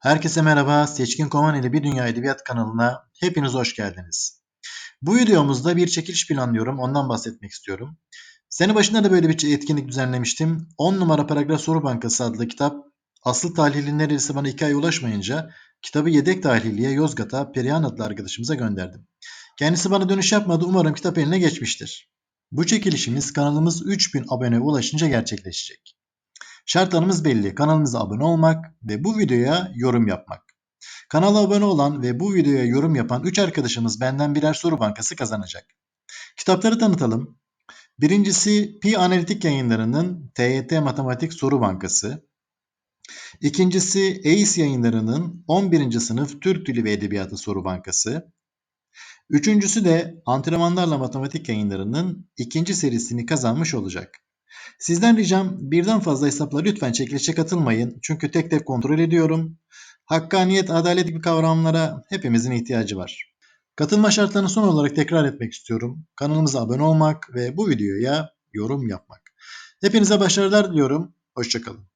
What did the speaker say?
Herkese merhaba. Seçkin Koman ile Bir Dünya Edebiyat kanalına hepiniz hoş geldiniz. Bu videomuzda bir çekiliş planlıyorum. Ondan bahsetmek istiyorum. Sene başında da böyle bir etkinlik düzenlemiştim. 10 numara paragraf soru bankası adlı kitap asıl tahlili neredeyse bana 2 ay ulaşmayınca kitabı yedek tahliliye Yozgat'a Perihan adlı arkadaşımıza gönderdim. Kendisi bana dönüş yapmadı. Umarım kitap eline geçmiştir. Bu çekilişimiz kanalımız 3000 abone ulaşınca gerçekleşecek. Şartlarımız belli. Kanalımıza abone olmak ve bu videoya yorum yapmak. Kanala abone olan ve bu videoya yorum yapan 3 arkadaşımız benden birer soru bankası kazanacak. Kitapları tanıtalım. Birincisi Pi Analitik Yayınları'nın TYT Matematik Soru Bankası. İkincisi ACE Yayınları'nın 11. sınıf Türk Dili ve Edebiyatı Soru Bankası. Üçüncüsü de Antrenmanlarla Matematik Yayınları'nın ikinci serisini kazanmış olacak. Sizden ricam birden fazla hesapla lütfen çekilişe katılmayın. Çünkü tek tek kontrol ediyorum. Hakkaniyet, adalet gibi kavramlara hepimizin ihtiyacı var. Katılma şartlarını son olarak tekrar etmek istiyorum. Kanalımıza abone olmak ve bu videoya yorum yapmak. Hepinize başarılar diliyorum. Hoşçakalın.